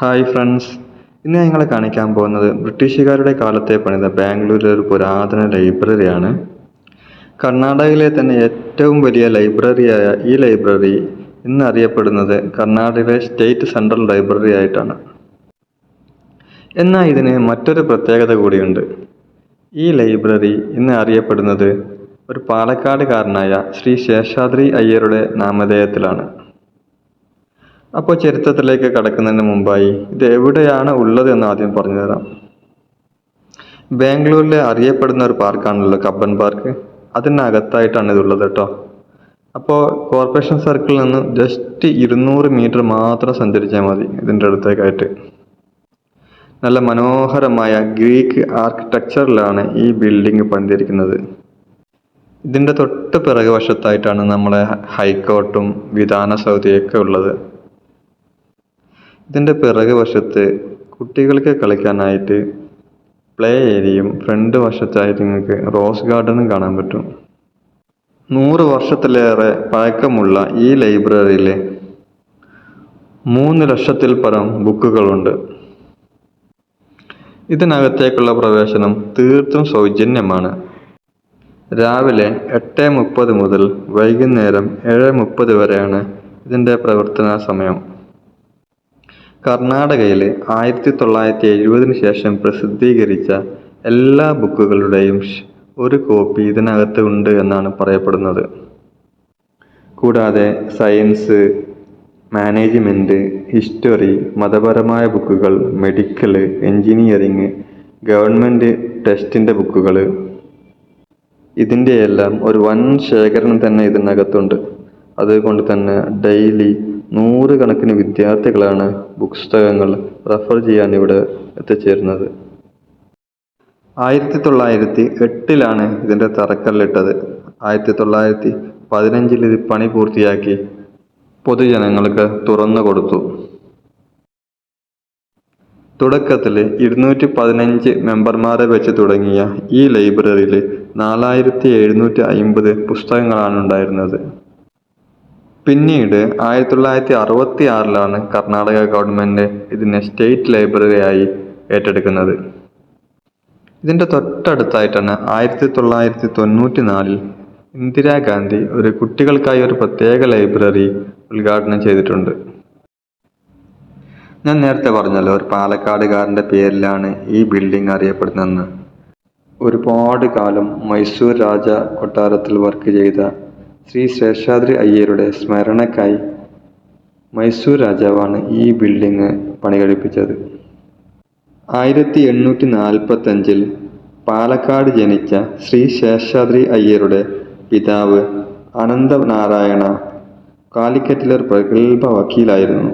Hi friends ഇന്ന് ഞങ്ങൾ കാണിക്കാൻ പോകുന്നത് ബ്രിട്ടീഷുകാരുടെ കാലത്തെ പണിത ബാംഗ്ലൂരിലെ ഒരു പുരാതന ലൈബ്രറിയാണ്. കർണാടകയിലെ തന്നെ ഏറ്റവും വലിയ ലൈബ്രറിയായ ഈ ലൈബ്രറി ഇന്ന് അറിയപ്പെടുന്നത് കർണാടകയിലെ സ്റ്റേറ്റ് സെൻട്രൽ ലൈബ്രറി ആയിട്ടാണ്. എന്നാൽ ഇതിന് മറ്റൊരു പ്രത്യേകത കൂടിയുണ്ട്. ഈ ലൈബ്രറി ഇന്ന് അറിയപ്പെടുന്നത് ഒരു പാലക്കാട് പാലക്കാടുകാരനായ ശ്രീ ശേഷാദ്രി അയ്യരുടെ നാമധേയത്തിലാണ്. അപ്പോൾ ചരിത്രത്തിലേക്ക് കടക്കുന്നതിന് മുമ്പായി ഇത് എവിടെയാണ് ഉള്ളത് എന്ന് ആദ്യം പറഞ്ഞു തരാം ബാംഗ്ലൂരിലെ അറിയപ്പെടുന്ന ഒരു പാർക്കാണല്ലോ കബ്ബൻ പാർക്ക്. അതിനകത്തായിട്ടാണ് ഇതുള്ളത് കേട്ടോ. അപ്പോൾ കോർപ്പറേഷൻ സർക്കിളിൽ നിന്ന് ജസ്റ്റ് ഇരുന്നൂറ് മീറ്റർ മാത്രം സഞ്ചരിച്ചാൽ മതി ഇതിന്റെ അടുത്തേക്കായിട്ട്. നല്ല മനോഹരമായ ഗ്രീക്ക് ആർക്കിടെക്ചറിലാണ് ഈ ബിൽഡിംഗ് പണിതിരിക്കുന്നത്. ഇതിന്റെ തൊട്ട് പിറകു വശത്തായിട്ടാണ് നമ്മളെ ഹൈക്കോർട്ടും വിധാന സൗദിയൊക്കെ ഉള്ളത്. ഇതിന്റെ പിറകു വശത്ത് കുട്ടികൾക്ക് കളിക്കാനായിട്ട് പ്ലേ ഏരിയയും ഫ്രണ്ട് വശത്തായിട്ട് നിങ്ങൾക്ക് റോസ് ഗാർഡനും കാണാൻ പറ്റും. നൂറ് വർഷത്തിലേറെ പഴക്കമുള്ള ഈ ലൈബ്രറിയിൽ മൂന്ന് ലക്ഷത്തിൽ പരം ബുക്കുകളുണ്ട്. ഇതിനകത്തേക്കുള്ള പ്രവേശനം തീർത്തും സൗജന്യമാണ്. രാവിലെ എട്ട് മുപ്പത് മുതൽ വൈകുന്നേരം ഏഴ് മുപ്പത് വരെയാണ് ഇതിന്റെ പ്രവർത്തന സമയം. കർണാടകയിൽ ആയിരത്തി തൊള്ളായിരത്തി എഴുപതിന് ശേഷം പ്രസിദ്ധീകരിച്ച എല്ലാ ബുക്കുകളുടെയും ഒരു കോപ്പി ഇതിനകത്ത് ഉണ്ട് എന്നാണ് പറയപ്പെടുന്നത്. കൂടാതെ സയൻസ് മാനേജ്മെന്റ് ഹിസ്റ്ററി മതപരമായ ബുക്കുകൾ മെഡിക്കൽ എൻജിനീയറിങ് ഗവൺമെന്റ് ടെസ്റ്റിന്റെ ബുക്കുകൾ ഇതിന്റെയെല്ലാം ഒരു വൻ ശേഖരണം തന്നെ ഇതിനകത്തുണ്ട്. അതുകൊണ്ട് തന്നെ ഡെയിലി നൂറുകണക്കിന് വിദ്യാർത്ഥികളാണ് പുസ്തകങ്ങൾ റഫർ ചെയ്യാൻ ഇവിടെ എത്തിച്ചേരുന്നത്. ആയിരത്തി തൊള്ളായിരത്തി എട്ടിലാണ് ഇതിന്റെ തറക്കല്ലിട്ടത്. ആയിരത്തി തൊള്ളായിരത്തി പതിനഞ്ചിൽ ഇത് പണി പൂർത്തിയാക്കി പൊതുജനങ്ങൾക്ക് തുറന്നു കൊടുത്തു. തുടക്കത്തിൽ ഇരുന്നൂറ്റി പതിനഞ്ച് മെമ്പർമാരെ വെച്ച് തുടങ്ങിയ ഈ ലൈബ്രറിയിൽ നാലായിരത്തി എഴുന്നൂറ്റി അയിമ്പത് പുസ്തകങ്ങളാണ് ഉണ്ടായിരുന്നത്. പിന്നീട് ആയിരത്തി തൊള്ളായിരത്തി അറുപത്തി ആറിലാണ് കർണാടക ഗവൺമെന്റ് ഇതിനെ സ്റ്റേറ്റ് ലൈബ്രറിയായി ഏറ്റെടുക്കുന്നത്. ഇതിന്റെ തൊട്ടടുത്തായിട്ടാണ് ആയിരത്തി തൊള്ളായിരത്തി തൊണ്ണൂറ്റി നാലിൽ ഇന്ദിരാഗാന്ധി ഒരു കുട്ടികൾക്കായി ഒരു പ്രത്യേക ലൈബ്രറി ഉദ്ഘാടനം ചെയ്തിട്ടുണ്ട്. ഞാൻ നേരത്തെ പറഞ്ഞല്ലോ ഒരു പാലക്കാടുകാരന്റെ പേരിലാണ് ഈ ബിൽഡിംഗ് അറിയപ്പെടുന്നതെന്ന്. ഒരുപാട് കാലം മൈസൂർ രാജ കൊട്ടാരത്തിൽ വർക്ക് ചെയ്ത ശ്രീ ശേഷാദ്രി അയ്യരുടെ സ്മരണക്കായി മൈസൂർ രാജാവാണ് ഈ ബിൽഡിംഗ് പണികഴിപ്പിച്ചത്. ആയിരത്തി എണ്ണൂറ്റി നാൽപ്പത്തഞ്ചിൽ പാലക്കാട് ജനിച്ച ശ്രീ ശേഷാദ്രി അയ്യരുടെ പിതാവ് അനന്തനാരായണ കാലിക്കറ്റിലെ പ്രഗത്ഭ വക്കീലായിരുന്നു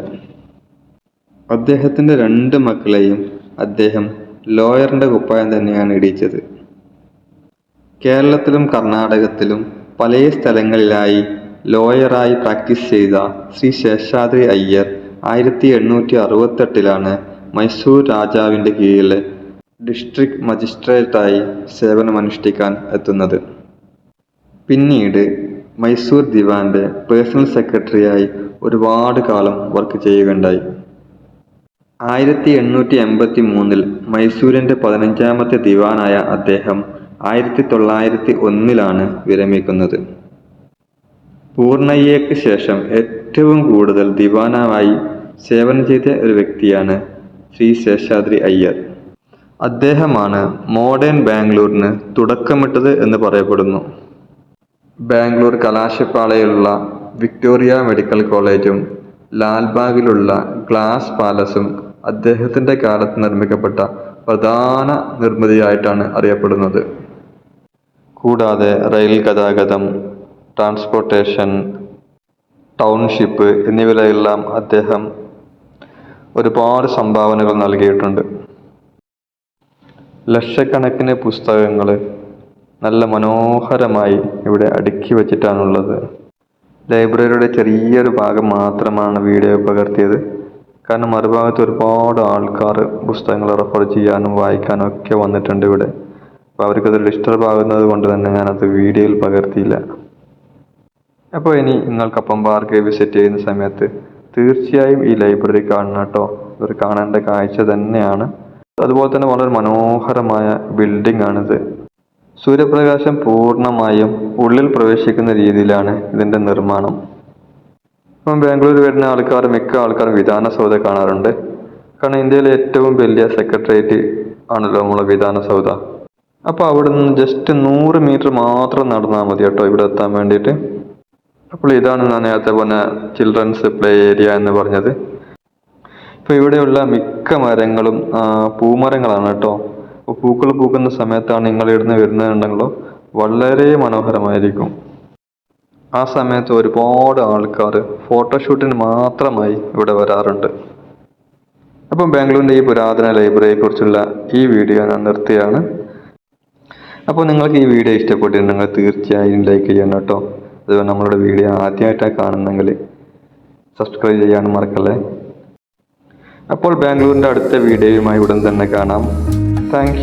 അദ്ദേഹത്തിന്റെ രണ്ട് മക്കളെയും അദ്ദേഹം ലോയറിന്റെ കുപ്പായം തന്നെയാണ് ഇടിച്ചത്. കേരളത്തിലും കർണാടകത്തിലും പല സ്ഥലങ്ങളിലായി ലോയറായി പ്രാക്ടീസ് ചെയ്ത ശ്രീ ശേഷാദ്രി അയ്യർ ആയിരത്തി എണ്ണൂറ്റി അറുപത്തെട്ടിലാണ് മൈസൂർ രാജാവിന്റെ കീഴിൽ ഡിസ്ട്രിക്ട് മജിസ്ട്രേറ്റായി സേവനമനുഷ്ഠിക്കാൻ എത്തുന്നത്. പിന്നീട് മൈസൂർ ദിവാന്റെ പേഴ്സണൽ സെക്രട്ടറിയായി ഒരുപാട് കാലം വർക്ക് ചെയ്യുകയുണ്ടായി. ആയിരത്തി എണ്ണൂറ്റി എൺപത്തി മൂന്നിൽ മൈസൂരിന്റെ പതിനഞ്ചാമത്തെ ദിവാനായ അദ്ദേഹം ആയിരത്തി തൊള്ളായിരത്തി ഒന്നിലാണ് വിരമിക്കുന്നത്. പൂർണയ്യയ്ക്ക് ശേഷം ഏറ്റവും കൂടുതൽ ദിവാനായി സേവനം ചെയ്ത ഒരു വ്യക്തിയാണ് ശ്രീ ശേഷാദ്രി അയ്യർ. അദ്ദേഹമാണ് മോഡേൺ ബാംഗ്ലൂരിന് തുടക്കമിട്ടത് എന്ന് പറയപ്പെടുന്നു. ബാംഗ്ലൂർ കലാശപ്പാളയിലുള്ള വിക്ടോറിയ മെഡിക്കൽ കോളേജും ലാൽബാഗിലുള്ള ഗ്ലാസ് പാലസും അദ്ദേഹത്തിന്റെ കാലത്ത് നിർമ്മിക്കപ്പെട്ട പ്രധാന നിർമ്മിതിയായിട്ടാണ് അറിയപ്പെടുന്നത്. കൂടാതെ റെയിൽ ഗതാഗതം ട്രാൻസ്പോർട്ടേഷൻ ടൗൺഷിപ്പ് എന്നിവയിലെല്ലാം അദ്ദേഹം ഒരുപാട് സംഭാവനകൾ നൽകിയിട്ടുണ്ട്. ലക്ഷക്കണക്കിന് പുസ്തകങ്ങൾ നല്ല മനോഹരമായി ഇവിടെ അടുക്കി വച്ചിട്ടാണുള്ളത്. ലൈബ്രറിയുടെ ചെറിയൊരു ഭാഗം മാത്രമാണ് വീഡിയോ പകർത്തിയത്. കാരണം മറുഭാഗത്ത് ഒരുപാട് ആൾക്കാർ പുസ്തകങ്ങൾ റെഫർ ചെയ്യാനും വായിക്കാനും ഒക്കെ വന്നിട്ടുണ്ട് ഇവിടെ. അപ്പോൾ അവർക്കത് ഡിസ്റ്റർബ് ആകുന്നത് കൊണ്ട് തന്നെ ഞാനത് വീഡിയോയിൽ പകർത്തിയില്ല. അപ്പോൾ ഇനി നിങ്ങൾക്കപ്പം പാർക്ക് വിസിറ്റ് ചെയ്യുന്ന സമയത്ത് തീർച്ചയായും ഈ ലൈബ്രറി കാണണം കേട്ടോ. ഒരു കാണേണ്ട കാഴ്ച തന്നെയാണ്. അതുപോലെ തന്നെ വളരെ മനോഹരമായ ബിൽഡിംഗ് ആണിത് സൂര്യപ്രകാശം പൂർണമായും ഉള്ളിൽ പ്രവേശിക്കുന്ന രീതിയിലാണ് ഇതിന്റെ നിർമ്മാണം. ഇപ്പം ബാംഗ്ലൂർ വരുന്ന ആൾക്കാർ മിക്ക ആൾക്കാരും വിധാനസൗധ കാണാറുണ്ട്. കാരണം ഇന്ത്യയിലെ ഏറ്റവും വലിയ സെക്രട്ടേറിയറ്റ് ആണല്ലോ നമ്മളെ വിധാനസൗധ. അപ്പോൾ അവിടെ നിന്ന് ജസ്റ്റ് നൂറ് മീറ്റർ മാത്രം നടന്നാൽ മതി കേട്ടോ ഇവിടെ എത്താൻ വേണ്ടിയിട്ട്. അപ്പോൾ ഇതാണ് ഞാൻ നേരത്തെ പറഞ്ഞ ചിൽഡ്രൻസ് പ്ലേ ഏരിയ എന്ന് പറഞ്ഞത്. ഇപ്പോൾ ഇവിടെയുള്ള മിക്ക മരങ്ങളും പൂമരങ്ങളാണ് കേട്ടോ. പൂക്കൾ പൂക്കുന്ന സമയത്താണ് നിങ്ങൾ ഇവിടുന്ന് വരുന്നതുണ്ടെങ്കിലോ വളരെ മനോഹരമായിരിക്കും. ആ സമയത്ത് ഒരുപാട് ആൾക്കാർ ഫോട്ടോഷൂട്ടിന് മാത്രമായി ഇവിടെ വരാറുണ്ട്. അപ്പം ബാംഗ്ലൂരിന്റെ ഈ പുരാതന ലൈബ്രറിയെ കുറിച്ചുള്ള ഈ വീഡിയോ ഞാൻ നിർത്തുകയാണ് അപ്പോൾ നിങ്ങൾക്ക് ഈ വീഡിയോ ഇഷ്ടപ്പെട്ടിട്ടുണ്ടെങ്കിൽ തീർച്ചയായും ലൈക്ക് ചെയ്യണം കേട്ടോ. അതുപോലെ നമ്മളുടെ വീഡിയോ ആദ്യമായിട്ടാണ് കാണുന്നെങ്കിൽ സബ്സ്ക്രൈബ് ചെയ്യാനും മറക്കല്ലേ. അപ്പോൾ ബാംഗ്ലൂരിന്റെ അടുത്ത വീഡിയോയുമായി ഉടൻ തന്നെ കാണാം. താങ്ക്